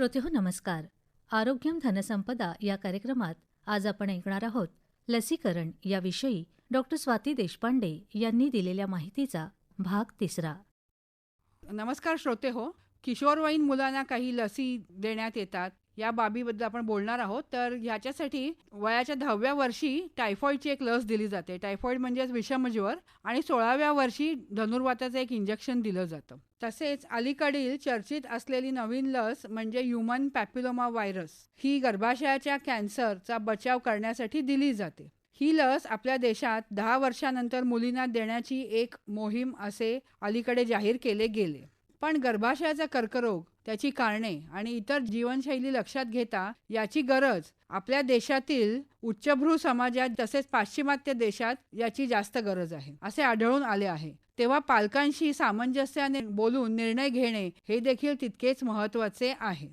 श्रोतेहो नमस्कार. आरोग्यम धनसंपदा या कार्यक्रमात आज आपण ऐकणार आहोत लसीकरण याविषयी डॉक्टर स्वाती देशपांडे यांनी दिलेल्या माहितीचा भाग तिसरा. नमस्कार श्रोते हो किशोरवयीन मुलांना काही लसी देण्यात येतात या बाबीबद्दल आपण बोलणार आहोत. तर ह्याच्यासाठी वयाच्या दहाव्या वर्षी टायफॉईडची एक लस दिली जाते. टायफॉईड म्हणजेच विषमज्वर आणि सोळाव्या वर्षी धनुर्वाताचं एक इंजेक्शन दिलं जातं. तसेच अलीकडील चर्चित असलेली नवीन लस म्हणजे ह्युमन पॅपिलोमा व्हायरस ही गर्भाशयाच्या कॅन्सरचा बचाव करण्यासाठी दिली जाते. ही लस आपल्या देशात दहा वर्षानंतर मुलींना देण्याची एक मोहीम असे अलीकडे जाहीर केले गेले. पण गर्भाशयाचा कर्करोग त्याची कारणे आणि इतर जीवनशैली लक्षात घेता याची गरज आपल्या देशातील उच्चभ्रू समाजात तसेच पाश्चिमात्य देशात याची जास्त गरज आहे असे आढळून आले आहे. तेव्हा पालकांशी सामंजस्याने बोलून निर्णय घेणे हे देखील तितकेच महत्त्वाचे आहे.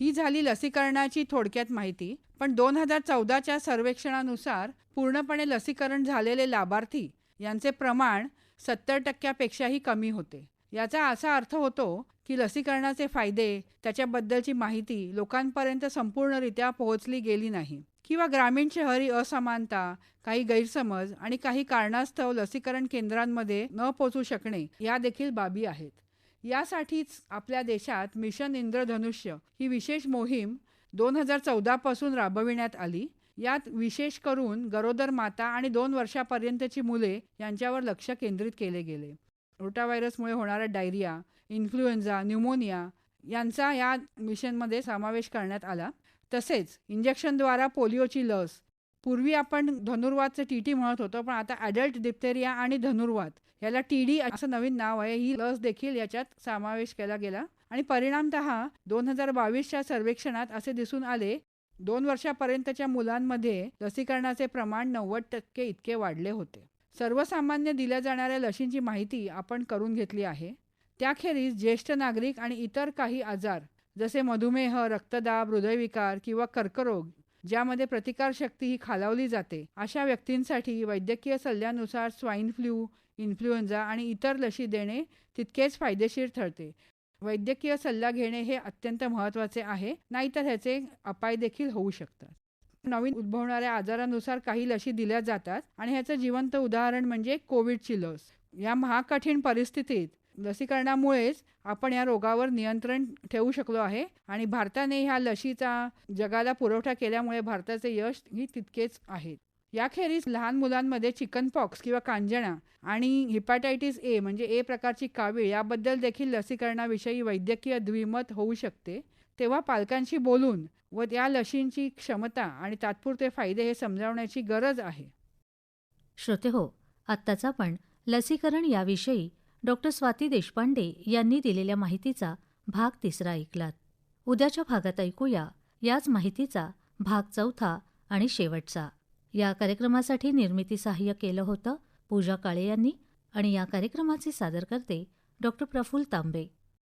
ही झाली लसीकरणाची थोडक्यात माहिती पण दोन हजार चौदाच्या सर्वेक्षणानुसार पूर्णपणे लसीकरण झालेले लाभार्थी यांचे प्रमाण सत्तर टक्क्यापेक्षाही कमी होते. याचा असा अर्थ होतो की लसीकरणाचे फायदे त्याच्याबद्दलची माहिती लोकांपर्यंत संपूर्णरित्या पोहोचली गेली नाही. किंवा ग्रामीण शहरी असमानता काही गैरसमज आणि काही कारणास्तव लसीकरण केंद्रांमध्ये न पोचू शकणे या देखील बाबी आहेत. यासाठीच आपल्या देशात मिशन इंद्रधनुष्य ही विशेष मोहीम दोन हजार चौदापासून राबविण्यात आली. यात विशेष करून गरोदर माता आणि दोन वर्षापर्यंतची मुले यांच्यावर लक्ष केंद्रित केले गेले. रोटाव्हायरसमुळे होणारा डायरिया इन्फ्लुएन्झा न्यूमोनिया यांचा या मिशनमध्ये समावेश करण्यात आला. तसेच इंजेक्शनद्वारा पोलिओची लस. पूर्वी आपण धनुर्वादचं टी टी म्हणत होतो पण आता ॲडल्ट डिप्थेरिया आणि धनुर्वात याला टी डी असं नवीन नाव आहे. ही लस देखील याच्यात समावेश केला गेला. आणि परिणामत दोन हजार बावीसच्या सर्वेक्षणात असे दिसून आले दोन वर्षापर्यंतच्या मुलांमध्ये लसीकरणाचे प्रमाण नव्वद टक्के इतके वाढले होते. सर्वसामान्य दिल्या जाणाऱ्या लशींची माहिती आपण करून घेतली आहे. त्याखेरीज ज्येष्ठ नागरिक आणि इतर काही आजार जसे मधुमेह रक्तदाब हृदयविकार किंवा कर्करोग ज्यामध्ये प्रतिकारशक्ती ही खालावली जाते अशा व्यक्तींसाठी वैद्यकीय सल्ल्यानुसार स्वाईन फ्लू इन्फ्लुएन्झा आणि इतर लशी देणे तितकेच फायदेशीर ठरते. वैद्यकीय सल्ला घेणे हे अत्यंत महत्त्वाचे आहे नाहीतर ह्याचे अपाय देखील होऊ शकतात. नवीन उद्भवणाऱ्या आजारानुसार काही लशी दिल्या जातात आणि ह्याचं जिवंत उदाहरण म्हणजे कोविडची लस. या महाकठीण परिस्थितीत लसीकरणामुळेच आपण या रोगावर नियंत्रण ठेवू शकलो आहे आणि भारताने ह्या लशीचा जगाला पुरवठा केल्यामुळे भारताचे यश ही तितकेच आहेत याखेरीज लहान मुलांमध्ये चिकन पॉक्स किंवा कांजणा आणि हिपॅटायटिस ए म्हणजे ए प्रकारची कावीळ याबद्दल देखील लसीकरणाविषयी वैद्यकीय द्विमत होऊ शकते. तेव्हा पालकांशी बोलून व या लशींची क्षमता आणि तात्पुरते फायदे हे समजावण्याची गरज आहे. श्रोते हो आत्ताच आपण लसीकरण याविषयी डॉक्टर स्वाती देशपांडे यांनी दिलेल्या माहितीचा भाग तिसरा ऐकलात. उद्याच्या भागात ऐकूया याच माहितीचा भाग चौथा आणि शेवटचा. या कार्यक्रमासाठी निर्मिती सहाय्य केलं होतं पूजा काळे यांनी आणि या कार्यक्रमाचे सादरकर्ते डॉक्टर प्रफुल्ल तांबे.